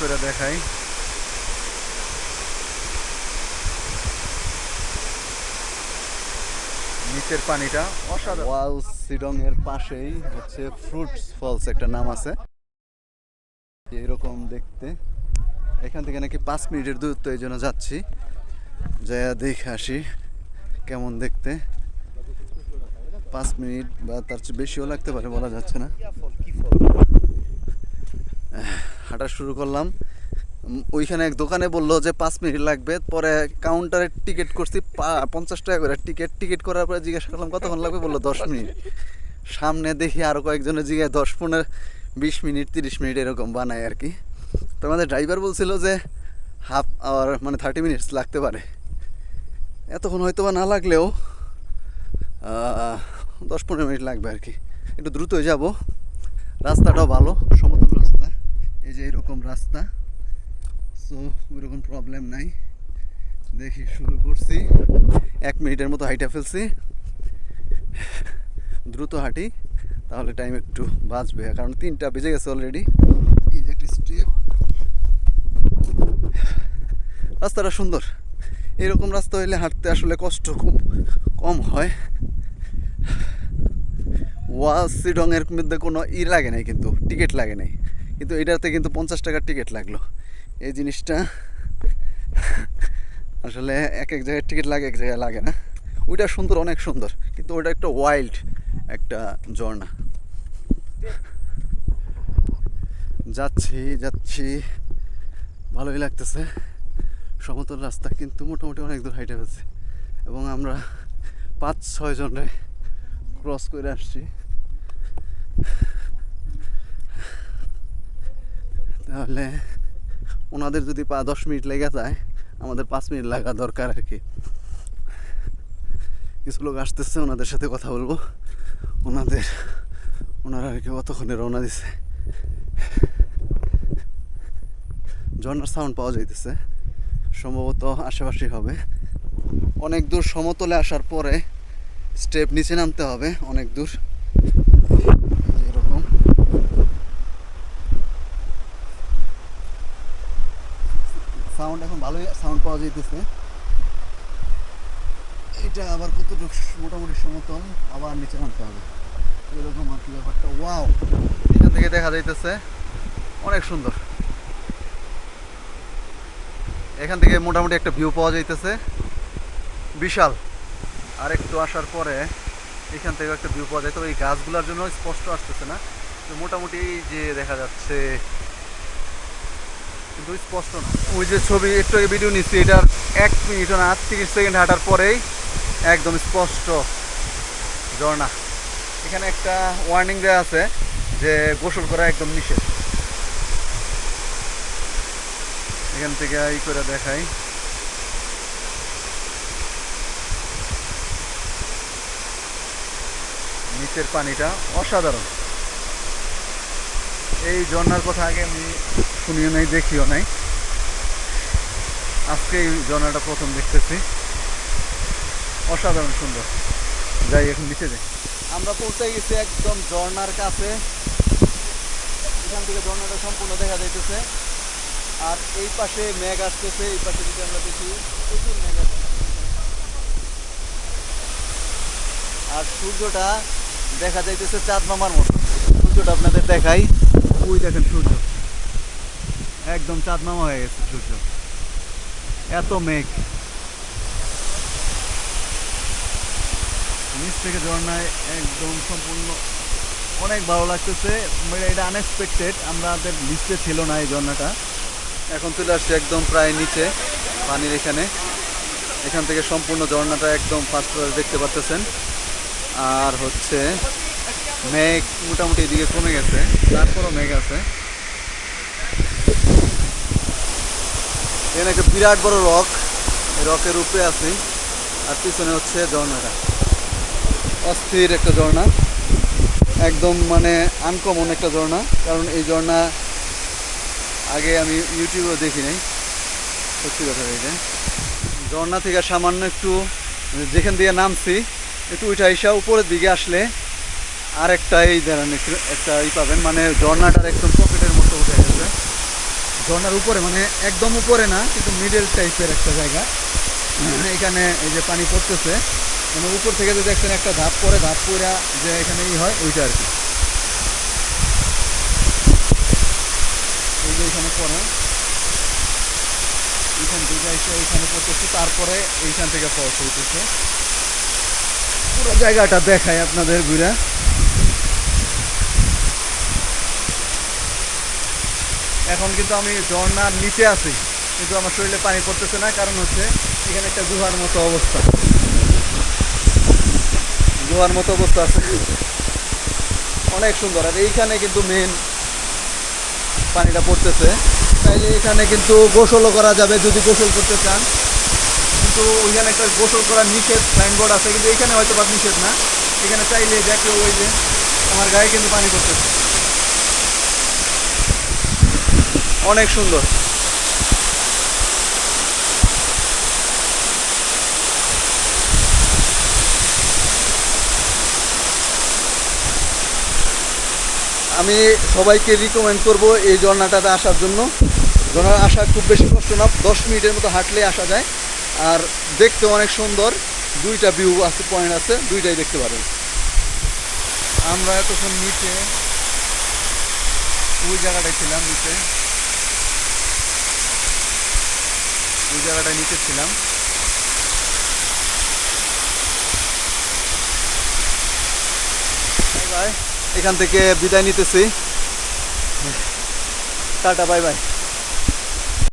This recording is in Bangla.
করে দেখাই। নিচের পানিটা অসাধারণ। ওয়াল সিডং এর পাশেই হচ্ছে ফ্রুটস ফলস একটা নাম আছে। এরকম দেখতে। এখান থেকে নাকি পাঁচ মিনিটের দূরত্ব এই জন্য যাচ্ছি। যাই দেখে আসি কেমন দেখতে। পাঁচ মিনিট বা তার চেয়ে বেশিও লাগতে পারে বলা যাচ্ছে না। হাঁটা শুরু করলাম। ওইখানে এক দোকানে বলল যে, পাঁচ মিনিট লাগবে। পরে কাউন্টারে টিকিট করছি পঞ্চাশ টাকা করে টিকিট টিকিট করার পরে জিজ্ঞাসা করলাম, কতক্ষণ লাগবে? বলল, দশ মিনিট। সামনে দেখি আরও কয়েকজনের জিজ্ঞাসা দশ, পনেরো, বিশ মিনিট, তিরিশ মিনিট এরকম বানায় আর কি। তো আমাদের ড্রাইভার বলছিল যে হাফ আওয়ার মানে থার্টি মিনিটস লাগতে পারে। এতক্ষণ হয়তো বা না লাগলেও দশ, পনেরো মিনিট লাগবে আর কি। একটু দ্রুতই যাব। রাস্তাটাও ভালো, সমতল এই যে এরকম রাস্তা সো ওইরকম প্রবলেম নাই। দেখি, শুরু করছি। এক মিনিটের মতো হাইটা ফেলছি। দ্রুত হাঁটি, তাহলে টাইম একটু বাঁচবে। কারণ তিনটা বেজে গেছে অলরেডি এই যে রাস্তাটা সুন্দর। এরকম রাস্তা হইলে হাঁটতে আসলে কষ্ট খুব কম হয়। ওয়াসিডংয়ের মধ্যে কোনো ই লাগে নাই কিন্তু, টিকিট লাগে নাই। কিন্তু এটাতে কিন্তু পঞ্চাশ টাকার টিকিট লাগল। এই জিনিসটা আসলে এক এক জায়গায় টিকিট লাগে, এক জায়গায় লাগে না। ওইটা সুন্দর, অনেক সুন্দর, কিন্তু ওটা একটা ওয়াইল্ড একটা ঝর্ণা। যাচ্ছি যাচ্ছি। ভালোই লাগতেছে। সমতল রাস্তা কিন্তু মোটামুটি অনেক দূর হাইটে ফেলছে এবং আমরা পাঁচ, ছয় জনে ক্রস করে আসছি। তাহলে ওনাদের যদি পা দশ মিনিট লেগে যায়, আমাদের পাঁচ মিনিট লাগা দরকার আর কি। কিছু লোক আসতেছে, ওনাদের সাথে কথা বলব। ওনাদের, ওনারা আর কি কতক্ষণে রওনা দিছে। ঝর্নার সাউন্ড পাওয়া যাইতেছে। সম্ভবত আশেপাশেই হবে। অনেক দূর সমতলে আসার পরে স্টেপ নিচে নামতে হবে, অনেক দূর এরকম সাউন্ড এখন ভালোই সাউন্ড পাওয়া যাইতেছে। এটা আবার কতটুকু মোটামুটি সমতল, আবার নিচে নামতে হবে। এরকম আর কি ব্যাপারটা। ওয়াও এখান থেকে দেখা যাইতেছে, অনেক সুন্দর। এখান থেকে মোটামুটি একটা ভিউ পাওয়া যাইতেছে। বিশাল। আর একটু আসার পরে এখান থেকে একটা ভিউ পাওয়া যায়। তবে এই গাছগুলোর জন্য স্পষ্ট আসতেছে না। তো মোটামুটি যে দেখা যাচ্ছে কিন্তু স্পষ্ট না। ওই যে ছবি, একটু আগে ভিডিও নিচ্ছি এটার এক মিনিট না তিরিশ সেকেন্ড হাঁটার পরেই একদম স্পষ্ট ঝর্ণা। এখানে একটা ওয়ার্নিং দেওয়া আছে যে গোসল করা একদম নিষেধ। এখান থেকে ই করে দেখাই। নিচের পানিটা অসাধারণ। এই ঝর্ণার কথা আগে আমি শুনিও নাই দেখিও নাই। আজকে এই ঝর্ণাটা প্রথম দেখতেছি। অসাধারণ সুন্দর। যাই এখন নিচে যাই। আমরা পৌঁছে গেছি একদম ঝর্ণার কাছে। এখান থেকে ঝর্ণাটা সম্পূর্ণ দেখা যাইতেছে। আর এই পাশে মেঘ আসতেছে এই পাশে যদি আমরা দেখি প্রচুর মেঘ আর সূর্যটা দেখা যাইতেছে চাঁদ মামার মতো। সূর্যটা আপনাদের দেখাই। ওই দেখেন সূর্য। একদম চাঁদ মামা হয়ে গেছে সূর্য এত মেঘ। নিচ থেকে ঝর্ণায় একদম সম্পূর্ণ অনেক ভালো লাগতেছে মানে এটা আনএক্সপেক্টেড আমাদের লিস্টে ছিল না এই ঝর্ণাটা। এখন চলে আসছে একদম প্রায় নিচে, পানির এখানে। এখান থেকে সম্পূর্ণ ঝর্ণাটা একদম ফার্স্ট ক্লাস দেখতে পাচ্তেছেন আর হচ্ছে মেঘ মোটামুটি এদিকে কমে গেছে, তারপরও মেঘ আছে। এখানে একটা বিরাট বড় রক। রকের উপরে আছি। আর পিছনে হচ্ছে ঝর্ণাটা। অস্থির একটা ঝর্ণা। একদম মানে আনকমন একটা ঝর্ণা। কারণ এই ঝর্ণা আগে আমি ইউটিউবেও দেখি নাই। সত্যি কথা এটা ঝর্ণা থেকে সামান্য একটু যেখান দিয়ে নামছি, একটু উঠে আইসা উপরের দিকে আসলে আর একটা এই দাঁড়ান একটা ই পাবেন। মানে ঝর্ণাটার একদম পকেটের মতো উঠে গেছে ঝর্ণার উপরে মানে একদম উপরে না কিন্তু মিডল টাইপের একটা জায়গা। হ্যাঁ, এখানে এই যে পানি পড়তেছে মানে উপর থেকে যে দেখছেন একটা ধাপ পরে ধাপ পরে যে এখানে ই হয় ওইটা আর কি। এই যে এখানে পরে এইখান থেকে এসে এইখানে পড়তেছে তারপরে এইখান থেকে ফলস হইতেছে। পুরো জায়গাটা দেখায় আপনাদের ঘুরে। এখন কিন্তু আমি ঝর্ণার নিচে আছি, কিন্তু আমার শরীরে পানি পড়তেছে না, কারণ হচ্ছে এখানে একটা গুহার মতো অবস্থা। গুহার মতো অবস্থা আছে। অনেক সুন্দর, আর এইখানে কিন্তু মেন পানিটা পড়তেছে। তাইলে এখানে কিন্তু গোসলও করা যাবে যদি গোসল করতে চান। কিন্তু ওইখানে একটা গোসল করার নিষেধ সাইনবোর্ড আছে, কিন্তু এখানে হয়তো বা নিষেধ না। এখানে চাইলে দেখে ওই যে আমার গায়ে কিন্তু পানি পড়তেছে। অনেক সুন্দর। আমি সবাইকে রিকমেন্ড করব এই ঝর্ণাটাতে আসার জন্য। ঝর্ণার আসা খুব বেশি কষ্ট না, দশ মিনিটের মতো হাঁটলে আসা যায়। আর দেখতে অনেক সুন্দর, দুইটা ভিউ আছে পয়েন্ট আছে, দুইটাই দেখতে পারেন। আমরা এতক্ষণ নিচে ওই জায়গাটায় ছিলাম, নিচে। ওই জায়গাটায় নিচে ছিলাম। এখান থেকে বিদায় নিতেছি। Tata bye bye